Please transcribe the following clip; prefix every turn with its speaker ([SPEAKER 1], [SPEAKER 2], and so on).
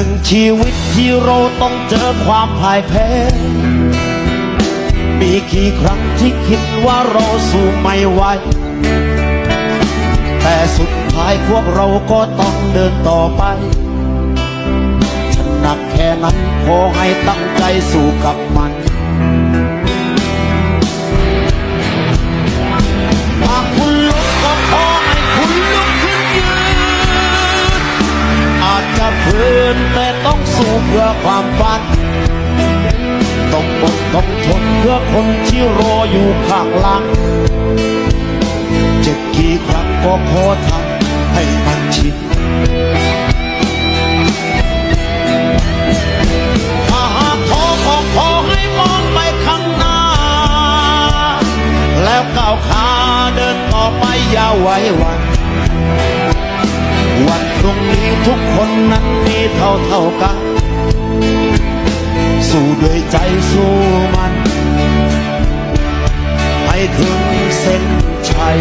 [SPEAKER 1] นึ่งชีวิตที่เราต้องเจอความพ่ายแพ้ มีกี่ครั้งที่คิดว่าเราสู้ไม่ไหว แต่สุดท้ายพวกเราก็ต้องเดินต่อไป ฉันหนักแค่นั้นขอให้ตั้งใจสู้กับมัน นแต่ต้องสู้เพื่อความฝัน ต้องอดต้องทนเพื่อคนที่รออยู่ข้างหลัง เจ็บกี่ครั้งก็ขอทำให้มันชินถ้าหากท้อก็ขอให้มองไปข้างหน้า แล้วก้าวขาเดินต่อไปอย่าไว้วันวัน มีเท่าเท่ากัน สู้ด้วยใจสู้มัน ให้ถึงเส้นชัย